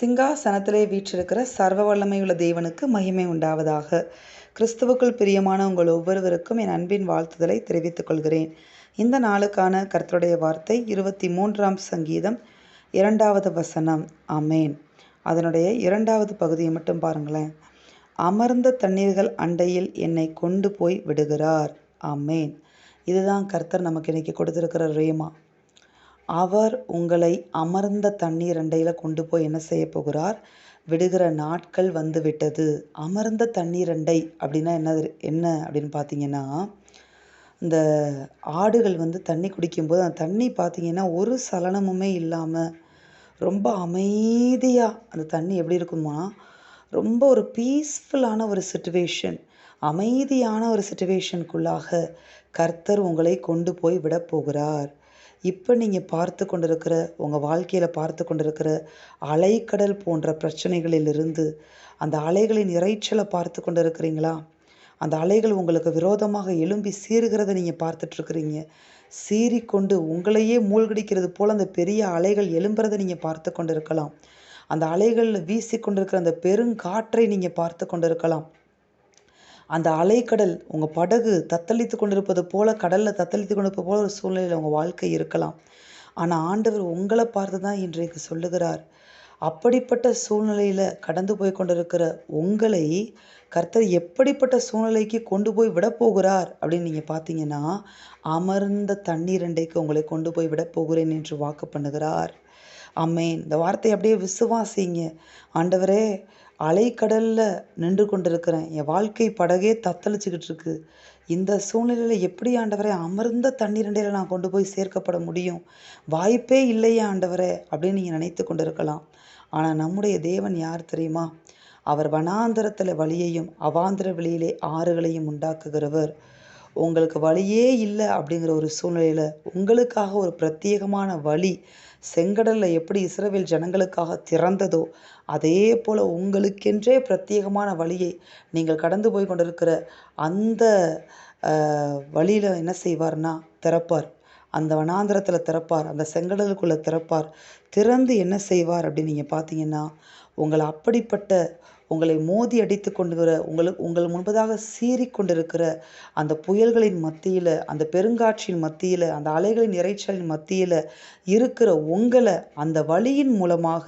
சிங்காசனத்திலே வீற்றிருக்கிற சர்வ வல்லமையுள்ள தேவனுக்கு மகிமை உண்டாவதாக. கிறிஸ்துவுக்குள் பிரியமான உங்கள் ஒவ்வொருவருக்கும் என் அன்பின் வாழ்த்துதலை தெரிவித்துக் கொள்கிறேன். இந்த நாளுக்கான கர்த்தருடைய வார்த்தை இருபத்தி மூன்றாம் சங்கீதம் இரண்டாவது வசனம். அமேன் அதனுடைய இரண்டாவது பகுதியை மட்டும் பாருங்களேன். அமர்ந்த தண்ணீர்கள் அண்டையில் என்னை கொண்டு போய் விடுகிறார். அமேன் இதுதான் கர்த்தர் நமக்கு இன்னைக்கு கொடுத்துருக்கிற ரேமா. அவர் உங்களை அமர்ந்த தண்ணீர் அண்டையில் கொண்டு போய் என்ன செய்ய போகிறார்? விடுகிற நாட்கள் வந்து விட்டது அமர்ந்த தண்ணீர் அண்டை அப்படின்னா என்ன என்ன அப்படின்னு பார்த்தீங்கன்னா இந்த ஆடுகள் வந்து தண்ணி குடிக்கும்போது அந்த தண்ணி பார்த்தீங்கன்னா ஒரு சலனமுமே இல்லாமல் ரொம்ப அமைதியாக அந்த தண்ணி எப்படி இருக்குமா ரொம்ப ஒரு பீஸ்ஃபுல்லான ஒரு சுச்சுவேஷன் அமைதியான ஒரு சுச்சுவேஷனுக்குள்ளாக கர்த்தர் உங்களை கொண்டு போய் விட போகிறார். இப்போ நீங்கள் பார்த்து கொண்டிருக்கிற உங்கள் வாழ்க்கையில் பார்த்து கொண்டிருக்கிற அலைக்கடல் போன்ற பிரச்சனைகளிலிருந்து அந்த அலைகளின் இறைச்சலை பார்த்து கொண்டு இருக்கிறீங்களா அந்த அலைகள் உங்களுக்கு விரோதமாக எழும்பி சீறுகிறத நீங்கள் பார்த்துட்ருக்குறீங்க சீறிக்கொண்டு உங்களையே மூழ்கடிக்கிறது போல் அந்த பெரிய அலைகள் எழும்புறதை நீங்கள் பார்த்து கொண்டு இருக்கலாம் அந்த அலைகளில் வீசி கொண்டிருக்கிற அந்த பெருங்காற்றை நீங்கள் பார்த்து கொண்டு இருக்கலாம் அந்த அலைக்கடல் உங்கள் படகு தத்தளித்து கொண்டிருப்பது போல கடலில் தத்தளித்து கொண்டிருப்பது போல ஒரு சூழ்நிலையில் உங்கள் வாழ்க்கை இருக்கலாம். ஆனால் ஆண்டவர் உங்களை பார்த்து தான் இன்றைக்கு சொல்லுகிறார். அப்படிப்பட்ட சூழ்நிலையில் கடந்து போய் கொண்டிருக்கிற உங்களை கர்த்தர் எப்படிப்பட்ட சூழ்நிலைக்கு கொண்டு போய் விட போகிறார் அப்படின்னு நீங்கள் பார்த்தீங்கன்னா அமர்ந்த தண்ணீர் அண்டைக்கு உங்களை கொண்டு போய் விட போகிறேன் என்று வாக்கு பண்ணுகிறார். அம்மேன் இந்த வார்த்தையை அப்படியே விசுவாசிங்க. ஆண்டவரே அலைக்கடலில் நின்று கொண்டிருக்கிறேன். என் வாழ்க்கை படகே தத்தளிச்சுக்கிட்டு இருக்கு. இந்த சூழ்நிலையில் எப்படி ஆண்டவரே அமர்ந்த தண்ணீரண்டையில் நான் கொண்டு போய் சேர்க்கப்பட முடியும்? வாய்ப்பே இல்லையே ஆண்டவரே அப்படின்னு நீங்கள் நினைத்து கொண்டிருக்கலாம். ஆனால் நம்முடைய தேவன் யார் தெரியுமா? அவர் வனாந்தரத்தில் வழியையும் அவாந்திர வெளியிலே ஆறுகளையும் உண்டாக்குகிறவர். உங்களுக்கு வழியே இல்லை அப்படிங்கிற ஒரு சூழ்நிலையில் உங்களுக்காக ஒரு பிரத்யேகமான வழி செங்கடலில் எப்படி இஸ்ரவேல் ஜனங்களுக்காக திறந்ததோ அதே போல் உங்களுக்கென்றே பிரத்யேகமான வழியை நீங்கள் கடந்து போய் கொண்டிருக்கிற அந்த வழியில் என்ன செய்வார்னா திறப்பார். அந்த வனாந்திரத்தில் திறப்பார். அந்த செங்கடலுக்குள்ளே திறப்பார். திறந்து என்ன செய்வார் அப்படின்னு நீங்கள் பார்த்தீங்கன்னா உங்களை அப்படிப்பட்ட உங்களை மோதி அடித்து கொண்டுகிற உங்களுக்கு உங்கள் முன்பதாக சீறி கொண்டிருக்கிற அந்த புயல்களின் மத்தியில் அந்த பெருங்காற்றின் மத்தியில் அந்த அலைகளின் இறைச்சலின் மத்தியில் இருக்கிற உங்களை அந்த வழியின் மூலமாக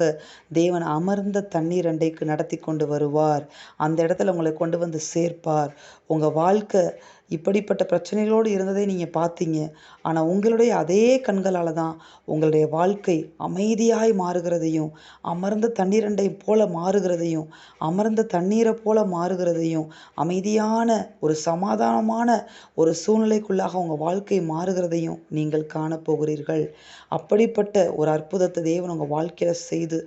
தேவன் அமர்ந்த தண்ணீர் அண்டைக்கு நடத்தி கொண்டு வருவார். அந்த இடத்துல உங்களை கொண்டு வந்து சேர்ப்பார். உங்கள் வாழ்க்கை இப்படிப்பட்ட பிரச்சனைகளோடு இருந்ததை நீங்கள் பார்த்தீங்க. ஆனால் உங்களுடைய அதே கண்களால் தான் உங்களுடைய வாழ்க்கை அமைதியாய் மாறுகிறதையும் அமர்ந்த தண்ணீரண்டை போல மாறுகிறதையும் அமர்ந்த தண்ணீரை போல மாறுகிறதையும் அமைதியான ஒரு சமாதானமான ஒரு சூழ்நிலைக்குள்ளாக உங்கள் வாழ்க்கை மாறுகிறதையும் நீங்கள் காணப்போகிறீர்கள். அப்படிப்பட்ட ஒரு அற்புதத்தை தேவன் உங்கள் வாழ்க்கையில் செய்து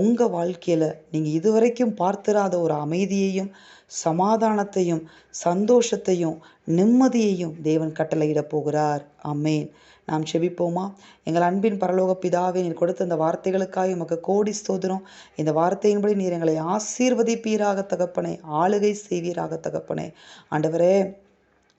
உங்கள் வாழ்க்கையில் நீங்கள் இதுவரைக்கும் பார்த்திராத ஒரு அமைதியையும் சமாதானத்தையும் சந்தோஷத்தையும் நிம்மதியையும் தேவன் கட்டளையிட போகிறார். அம்மேன் நாம் செபிப்போமா? எங்கள் அன்பின் பரலோக பிதாவே நீர் கொடுத்த இந்த வார்த்தைகளுக்காக உமக்கு கோடி ஸ்தோதிரம் இந்த வார்த்தையின்படி நீர் எங்களை ஆசீர்வதிப்பீராக தகப்பனே ஆளுகை செய்வீராக தகப்பனே. ஆண்டவரே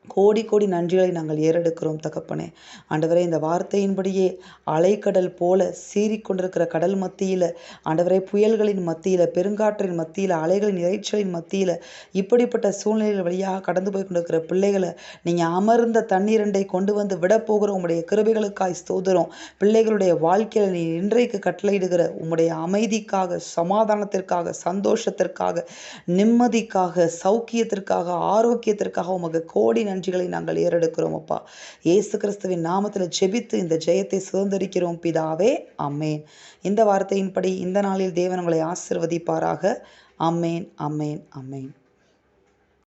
கோடி கோடி நன்றிகளை நாங்கள் ஏறெடுக்கிறோம் தகப்பனே. ஆண்டவரே இந்த வார்த்தையின்படியே அலைக்கடல் போல சீறிக்கொண்டிருக்கிற கடல் மத்தியில் ஆண்டவரே புயல்களின் மத்தியில் பெருங்காற்றின் மத்தியில் அலைகளின் இறைச்சலின் மத்தியில் இப்படிப்பட்ட சூழ்நிலைகள் வழியாக கடந்து போய் கொண்டிருக்கிற பிள்ளைகளை நீங்கள் அமர்ந்த தண்ணீரண்டை கொண்டு வந்து விடப்போகிற உங்களுடைய கிருபைகளுக்காய் ஸ்தோதரும் பிள்ளைகளுடைய வாழ்க்கையில் நீ இன்றைக்கு கட்டளையிடுகிற உங்களுடைய அமைதிக்காக சமாதானத்திற்காக சந்தோஷத்திற்காக நிம்மதிக்காக சௌக்கியத்திற்காக ஆரோக்கியத்திற்காக உமக்கு கோடி நன்றிகளை நாங்கள் ஏறெடுக்கிறோம் அப்பா. ஏசு கிறிஸ்துவின் நாமத்தில் ஜெபித்து இந்த ஜெயத்தை சுதந்திரிக்கிறோம் பிதாவே. அம்மேன் இந்த வார்த்தையின்படி இந்த நாளில் தேவன் உங்களை ஆசிர்வதிப்பாராக. Amen amen amen